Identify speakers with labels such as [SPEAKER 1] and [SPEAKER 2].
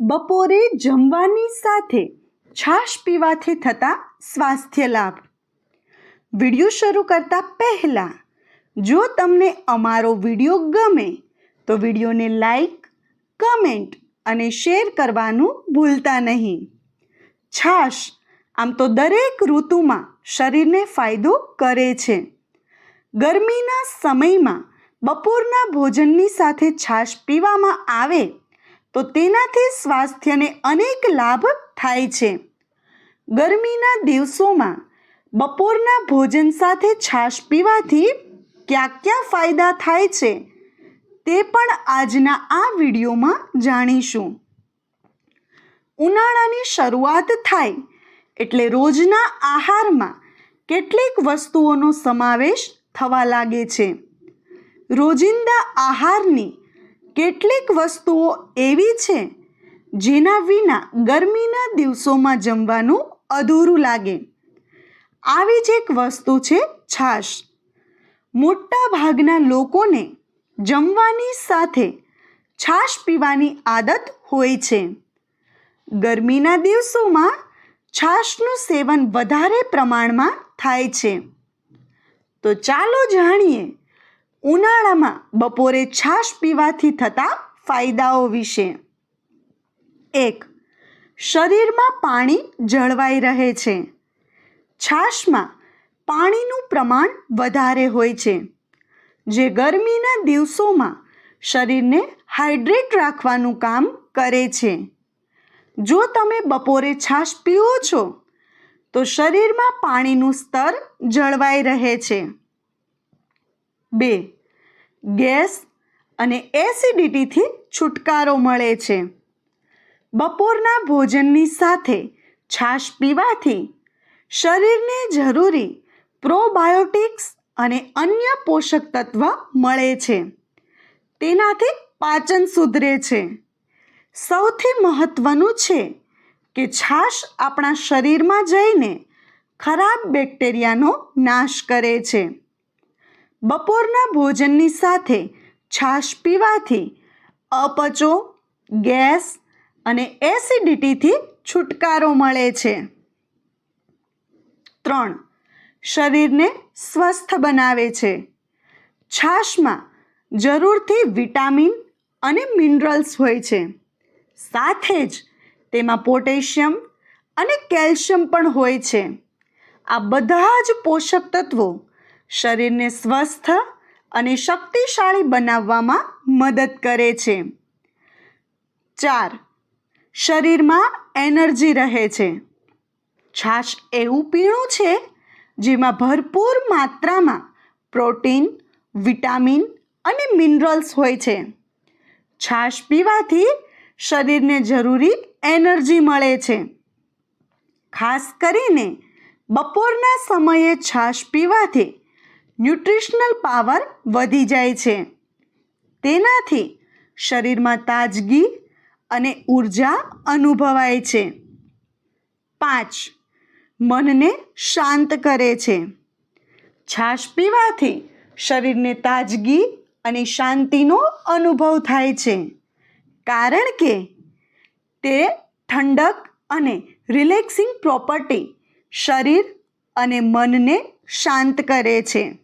[SPEAKER 1] બપોરે જમવાની સાથે છાશ પીવાથી થતા સ્વાસ્થ્ય લાભ. વીડિયો શરૂ કરતા પહેલાં, જો તમને અમારો વીડિયો ગમે, તો વિડીયોને લાઈક, કમેન્ટ અને શેર કરવાનું ભૂલતા નહીં. છાશ આમ તો દરેક ઋતુમાં શરીરને ફાયદો કરે છે. ગરમીના સમયમાં બપોરના ભોજનની સાથે છાશ પીવામાં આવે તો તેનાથી સ્વાસ્થ્યને અનેક લાભ થાય છે. ગરમીના દિવસોમાં બપોરના ભોજન સાથે છાશ પીવાથી ક્યાં ક્યાં ફાયદા થાય છે તે પણ આજના આ વિડીયોમાં જાણીશું. ઉનાળાની શરૂઆત થાય એટલે રોજના આહારમાં કેટલીક વસ્તુઓનો સમાવેશ થવા લાગે છે. રોજિંદા આહારની કેટલીક વસ્તુઓ એવી છે જેના વિના ગરમીના દિવસોમાં જમવાનું અધૂરું લાગે. આવી જ એક વસ્તુ છે છાશ. મોટા ભાગના લોકોને જમવાની સાથે છાશ પીવાની આદત હોય છે. ગરમીના દિવસોમાં છાશનું સેવન વધારે પ્રમાણમાં થાય છે. તો ચાલો જાણીએ ઉનાળામાં બપોરે છાશ પીવાથી થતા ફાયદાઓ વિશે. એક, શરીરમાં પાણી જળવાઈ રહે છે. છાશમાં પાણીનું પ્રમાણ વધારે હોય છે, જે ગરમીના દિવસોમાં શરીરને હાઇડ્રેટ રાખવાનું કામ કરે છે. જો તમે બપોરે છાશ પીવો છો, તો શરીરમાં પાણીનું સ્તર જળવાઈ રહે છે. બે. ગેસ અને એસિડિટીથી છુટકારો મળે છે. બપોરના ભોજનની સાથે છાશ પીવાથી શરીરને જરૂરી પ્રોબાયોટિક્સ અને અન્ય પોષક તત્વ મળે છે. તેનાથી પાચન સુધરે છે. સૌથી મહત્ત્વનું છે કે છાશ આપણા શરીરમાં જઈને ખરાબ બેક્ટેરિયાનો નાશ કરે છે. બપોરના ભોજનની સાથે છાશ પીવાથી અપચો, ગેસ અને એસિડિટીથી છુટકારો મળે છે. ત્રણ, શરીરને સ્વસ્થ બનાવે છે. છાશમાં જરૂરથી વિટામિન અને મિનરલ્સ હોય છે. સાથે જ તેમાં પોટેશિયમ અને કેલ્શિયમ પણ હોય છે. આ બધા જ પોષક તત્વો શરીરને સ્વસ્થ અને શક્તિશાળી બનાવવામાં મદદ કરે છે. ચાર, શરીરમાં એનર્જી રહે છે. છાશ એવું પીણું છે જેમાં ભરપૂર માત્રામાં પ્રોટીન, વિટામિન અને મિનરલ્સ હોય છે. છાશ પીવાથી શરીરને જરૂરી એનર્જી મળે છે. ખાસ કરીને બપોરના સમયે છાશ પીવાથી ન્યુટ્રિશનલ પાવર વધી જાય છે. તેનાથી શરીરમાં તાજગી અને ઊર્જા અનુભવાય છે. પાંચ, મનને શાંત કરે છે. છાશ પીવાથી શરીરને તાજગી અને શાંતિનો અનુભવ થાય છે. કારણ કે તે ઠંડક અને રિલેક્સિંગ પ્રોપર્ટી શરીર અને મનને શાંત કરે છે.